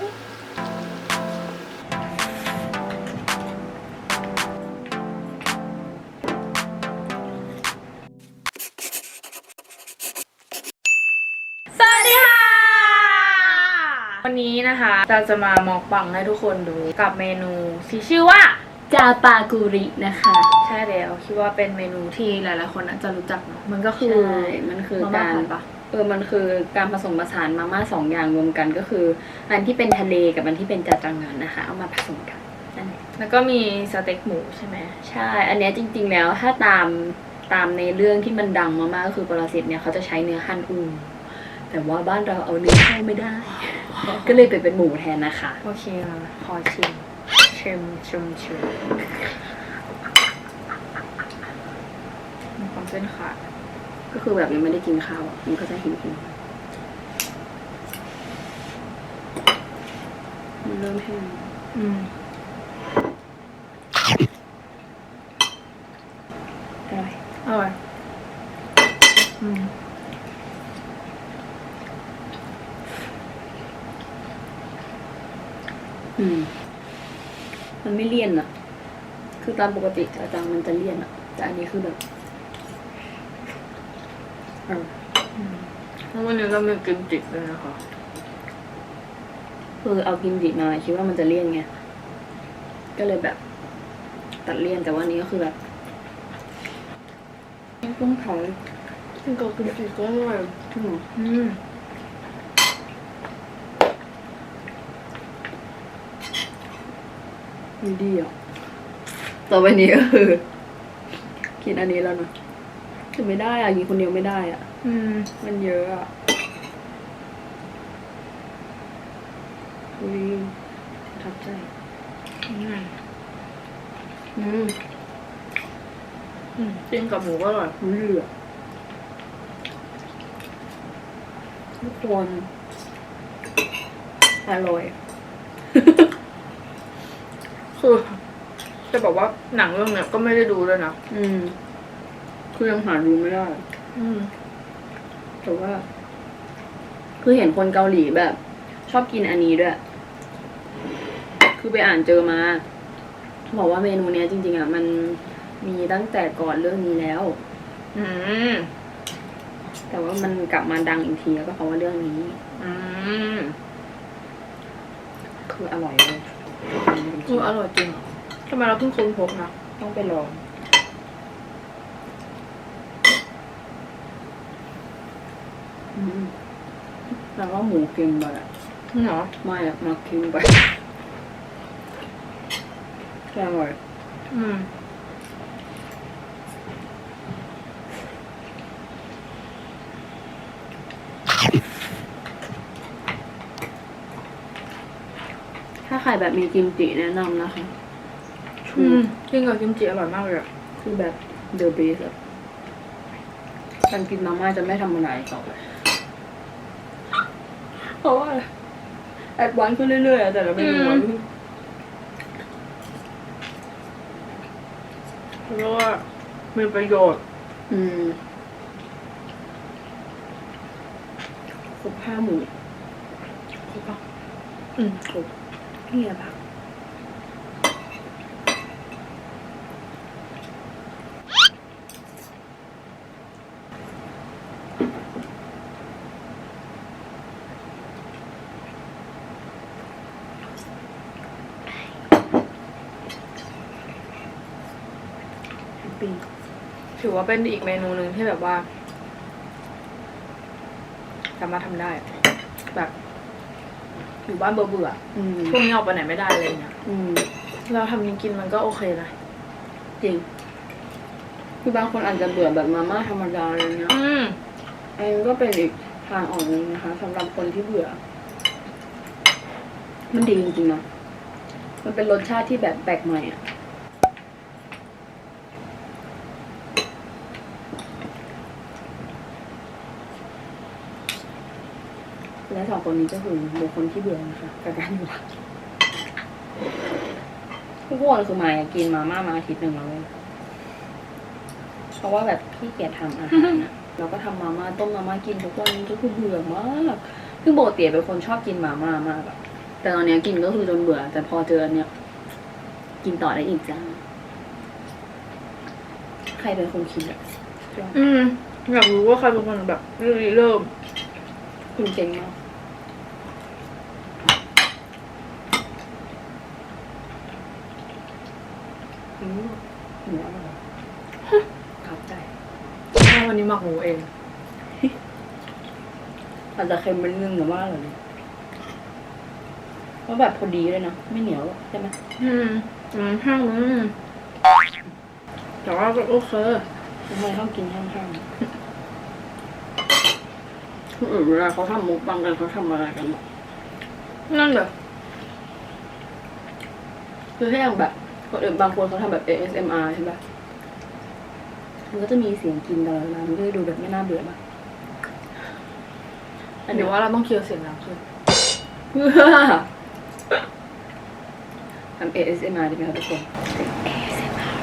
สวัสดีค่ะ วันนี้นะคะเราจะมามอกปังให้ทุกคนดูกับเมนูที่ชื่อว่า จาปากุรินะคะ ใช่แล้วคิดว่าเป็นเมนูที่หลายๆคนน่าจะรู้จักเนอะมันก็คือใช่มันคือมาม่าการผัดปะ เออมันคือการผสมผสานมาม่าสองอย่างรวมกันก็คือ อันที่เป็นทะเลกับอันที่เป็นจาจังงานนะคะ เอามาผสมกันนั่นเองแล้วก็มีสเต็กหมูใช่ไหมใช่ อันเนี้ยจริง ๆ แล้วถ้าตามตามในเรื่องที่มันดังมากๆก็คือปรสิตเนี่ยเขาจะใช้เนื้อฮันอูแต่ว่าบ้านเราเอาเนื้อเข้าไม่ได้ ก็เลยไปเป็นหมูแทนนะคะ โอเคค่ะขอชิมชิมชิมชิมมีความเส้นขาด ก็คือแบบยังไม่ได้กินข้าวอะมันก็จะหิวหิวมันเริ่มแห้งอืมอร่อยอร่อยอืมอืม มันไม่เลี่ยนอะคือตามปกติจาจังมันจะเลี่ยนอะแต่อันนี้คือแบบ เอออืมแล้ววันนี้ก็มีกิมจิด้วยนะคะคือเอากิมจิมาคิดว่ามันจะเลี่ยนไง ก็เลยแบบ ตัดเลี่ยนแต่ว่าอันนี้ก็คือแบบกุ้งเผากินกับกิมจิก็อร่อยจริงเหรออืมมันดีอะต่อไปนี้ก็คือกินอันนี้แล้วนะ คือไม่ได้อะกินคนเดียวไม่ได้อะอืม มันเยอะอะอุ้ยประทับใจอืมอืมอืมกินกับหมูก็อร่อยมันเหลือทุกคนอร่อย คือจะบอกว่าหนังเรื่องเนี้ยก็ไม่ได้ดูด้วยนะ อืม คือยังหาดูไม่ได้ อืมแต่ว่า คือเห็นคนเกาหลีแบบ ชอบกินอันนี้ด้วย คือไปอ่านเจอมา บอกว่าเมนูเนี้ยจริง ๆ อะ มันมีตั้งแต่ก่อนเรื่องนี้แล้ว อืม แต่ว่ามันกลับมาดังอีกทีแล้วก็เพราะว่าเรื่องนี้ อืม คืออร่อยเลยอืออร่อยจริงทำไมเราเพิ่งค้นพบนะ ต้องไปลอง อืม แต่ว่าหมูเค็มไปอะจริงเหรอไม่อะมาเค็มไปแต่อร่อยอืมถ้าใครแบบมีกิมจิแนะนำนะคะชูอืมกินกับกิมจิอร่อยมากเลยอะคือแบบเดอะเบสอะการกินมาม่าจะไม่ทำอะไรต่อไป เพราะว่าแอดวานซ์ขึ้นเรื่อยๆอะแต่เราไม่รู้อะเพราะว่ามีประโยชน์อืมครบห้าหมูครบปะอืมครบนี่แหล ปิ้งถือว่าเป็นอีกเมนูหนึ่งที่แบบว่าสามารถทำได้ แบบ อยู่บ้านเบื่อเบื่ออืมๆช่วงนี้ออกไปไหนไม่ได้อะไรเงี้ยอืมเราทำกินกินมันก็โอเคนะจริง คือบางคนอาจจะเบื่อแบบมาม่าธรรมดาอะไรเงี้ยอืมอันนี้ก็เป็นอีกทางออกหนึงนะคะสำหรับคนที่เบื่อ มันดีจริงๆนะมันเป็นรสชาติที่แบบแปลกใหม่อะ และสองคนนี้ก็คือบุคคลที่เบื่อนะคะกับการอยู่บ้านทุกคนคือมายอะกินมาม่ามาอาทิตย์หนึ่งแล้วเว้ยเพราะว่าแบบขี้เกียจทำอาหารอะเราก็ทำมาม่าต้มมาม่ากินทุกวันก็คือเบื่อมากคือปกติเป็นคนชอบกินมาม่ามากอะแต่ตอนเนี้ยกินก็คือจนเบื่อ แต่พอเจออันเนี้ยกินต่อได้อีกจ้าใครเป็นคนคิดอะอืมอยากรู้ว่าใครเป็นคนแบบเริ่มคุณเจ๋งมาก อืมหมูอร่อยขับใจแม่วันนี้หมักหมูเอง อาจจะเค็มเป็นเรื่องหรือว่าอะไรเนี่ยก็แบบพอดีเลยเนาะไม่เหนียวใช่ไหมอืมอืมห้างอืมแต่ว่าก็โอเคทำไมเขากินแห้งๆคนอื่นเวลาเขาทำมุกบังกันเขาทำอะไรกันอะนั่นเหรอคือถ้าอย่างแบบ คนอื่นบางคนเขาทำแบบ ASMR ใช่ปะมันก็จะมีเสียงกินตลอดเวลามันก็จะดูแบบไม่น่าเบื่อปะอันหรืนี้อว่าว่าเราต้องเคี่ยวเสียงดังขึ้นเพื่อทำ ASMR ดีไหมคะทุกคน ASMR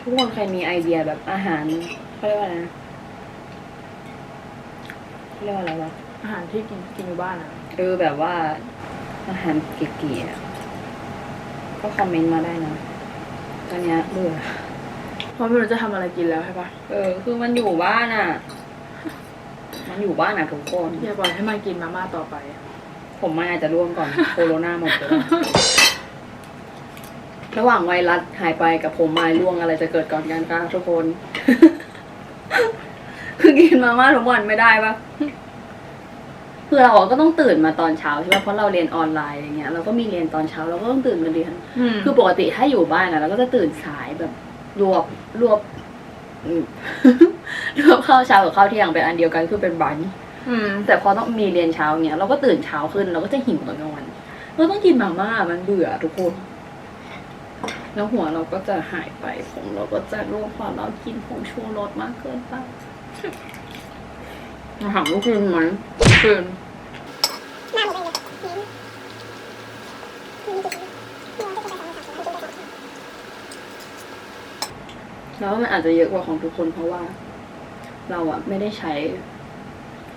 ทุกคนใครมีไอเดียแบบอาหารเขาเรียกว่าอะไรนะ เขาเรียกว่าอะไรวะอาหารที่กินกินอยู่บ้านอะ เออแบบว่าอาหารเก๋ๆอะก็คอมเมนต์มาได้นะตอนเนี้ยเบื่อเพราะไม่รู้จะทำอะไรกินแล้วใช่ปะเออ คือมันอยู่บ้านอะ มันอยู่บ้านอะทุกคน อย่าปล่อยให้มันกินมาม่าต่อไป ผมมันอาจจะร่วงก่อน โคโรนาหมดไปแล้วระหว่างไวรัสหายไปกับผมมาร่วงอะไรจะเกิดก่อนกันคะทุกคน คือกินมาม่าทุกวันไม่ได้ปะคือเราก็ต้องตื่นมาตอนเช้าใช่ปะเพราะเราเรียนออนไลน์อย่างเงี้ยเราก็มีเรียนตอนเช้าเราก็ต้องตื่นมาเรียนอืมคือปกติถ้าอยู่บ้านอะเราก็จะตื่นสายแบบรวบรวบอืมรวบข้าวเช้ากับข้าวเที่ยงเป็นอันเดียวกันคือเป็นบันช์อืมแต่พอต้องมีเรียนเช้าเนี้ยเราก็ตื่นเช้าขึ้นเราก็จะหิวตอนกลางวันเราต้องกินมาม่ามันเบื่อทุกคนแล้วหัวเราก็จะหายไปผมเราก็จะร่วงเพราะเรากินผงชูรสมากเกินไปมา ถามลูกกินไหมเกินแล้วมันอาจจะเยอะกว่าของทุกคนเพราะว่า เราอะไม่ได้ใช้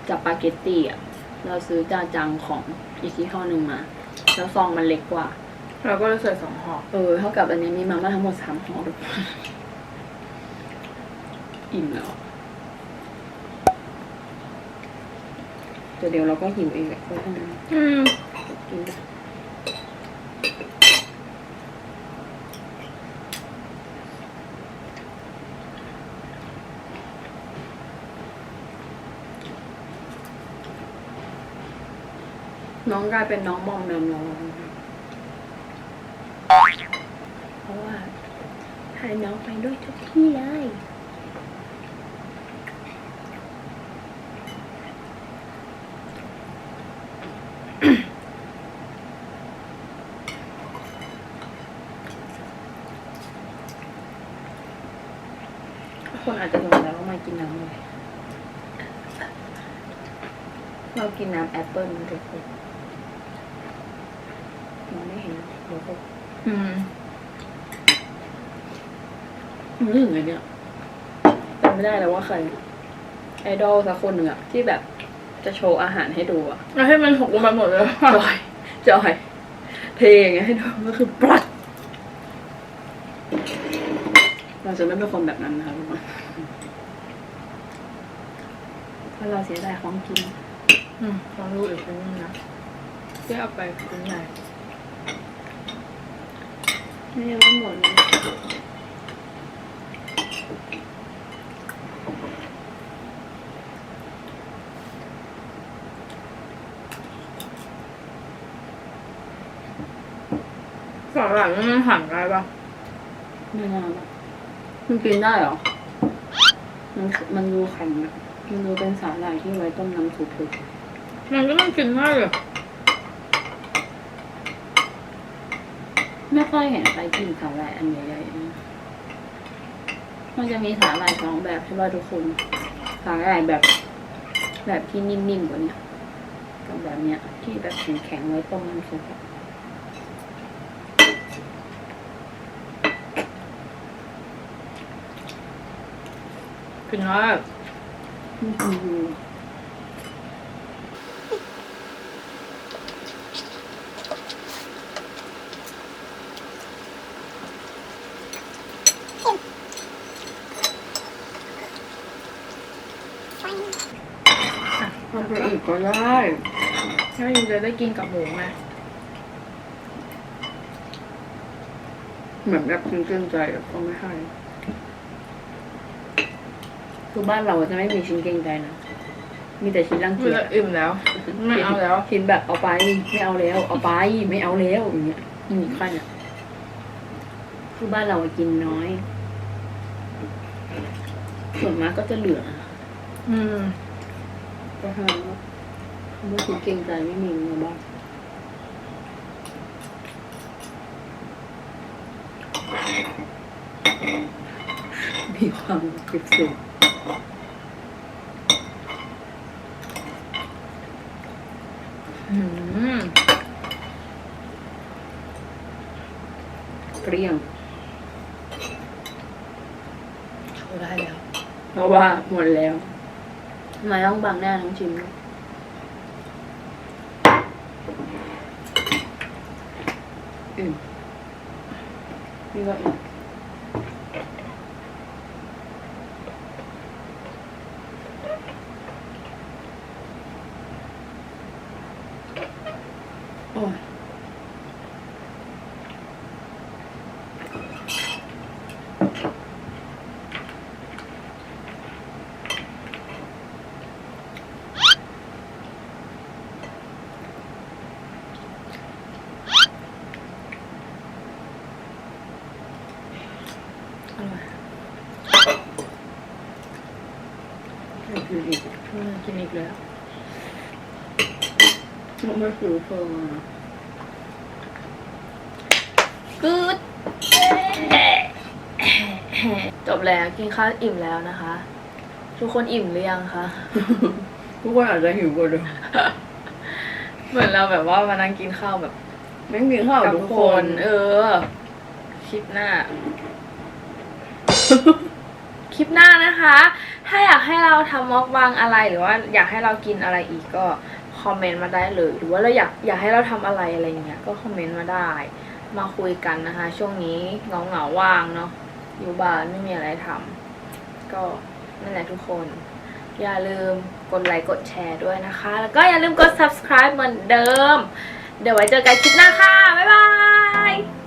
จับปาเกตตี้อะเราซื้อจาจังของอีกยี่ห้อหนึ่งมา แล้วซองมันเล็กกว่า เราก็เลยใส่สองห่อเออเท่ากับอันนี้มีมาม่าทั้งหมดสามห่อทุกคนอิ่มแล้ว แต่เดี๋ยวเราก็หิวเองแหละเพราะฉะนั้นอืมกินได้น้องกลายเป็นน้องมอมแมมแล้วนเพราะว่าพาน้องไปด้วยทุกที่เลย คนอาจจะสงสัยว่ามากินน้ำอะไร เรากินน้ำแอปเปิลมาทุกคนมองไม่เห็นเดี๋ยวก็อืมรู้สึกไงเนี่ยจำไม่ได้แล้วว่าใคร ไอดอลสักคนหนึ่งอะที่แบบจะโชว์อาหารให้ดูอะแล้วให้มันหกลงไปหมดเลยจอยจอยเทอย่างเงี้ยให้ดูก็คือปลัดเราจะไม่เป็นคนแบบนั้นนะคะทุกคนเพราะเราเสียดายของกิน อืมลองดูอีกทีนึงนะเจ๊เอาไปคุณใหญ่ไม่ยังไม่หมดเลยสาหร่ายมันหั่นได้ปะไม่น่าหรอกมันกินได้เหรอ มันมันดูแข็งอะมันดูเป็นสาหร่ายที่ไว้ต้มน้ำซุปเลย มันก็ต้องกินได้เลยไม่ค่อยเห็นใครกินสาหร่ายอันใหญ่ๆนะมันจะมีสาหร่ายสองแบบใช่ป่ะทุกคนสาหร่ายแบบ แบบที่นิ่มๆกว่าเนี้ยกับแบบเนี้ย ที่แบบแข็งๆไว้ต้มน้ำซุปอะกินแล้วแบบ อื้อหือ ทำไปอีกก็ได้ถ้าอยู่จะได้กินกับหมูไงเหมือนแบบคุณเกรงใจอะก็ไม่ให้คือบ้านเราจะไม่มีชิ้นเกรงใจนะ มีแต่ชิ้นรังคืเกีอยจอิ่มแล้ว ไม่เอาแล้ว ชิ้นแบบเอาไปไม่เอาแล้ว เอาไปไม่เอาแล้วอย่างเงี้ยมีขั้นอะคือบ้านเราอะกินน้อย ส่วนมากก็จะเหลือ อืม ก็ทำว่าเมื่อคุณเกรงใจไม่มีในบ้านมีความเก็บสูงอืมเปรี้ยงโชว์ได้แล้ว เพราะว่าหมดแล้ว ทำไมต้องบังหน้าทั้งชิมด้วยอืมนี่ก็อีกโอ้ยอร่อยอยา กกินอีกอืมกินอีกแล้วมันไม่ผิวเฟิร์มอะกึดจบแล้วกินข้าวอิ่มแล้วนะคะ ทุกคนอิ่มหรือยังคะ ทุกคนอาจจะหิวกว่าเดิมเหมือนเราแบบว่ามานั่งกินข้าวแบบแม่งกินข้าวกับทุทุกกคคนนเออ คลิปหน้า คลิปหน้านะคะ ถ้าอยากให้เราทำม็อกบางอะไรหรือว่าอยากให้เรากินอะไรอีกก็คอมเมนต์มาได้เลยหรือว่าเราอยากอยากให้เราทำอะไรอะไรเงี้ยก็คอมเมนต์มาได้ มาคุยกันนะคะ ช่วงนี้เงาเหงาว่างเนาะอยู่บ้านไม่มีอะไรทำก็นั่นแหละทุกคน อย่าลืมกดไลค์กดแชร์ด้วยนะคะ แล้วก็อย่าลืมกด subscribe เหมือนเดิม เดี๋ยวไว้เจอกันคลิปหน้าค่ะ บ๊ายบาย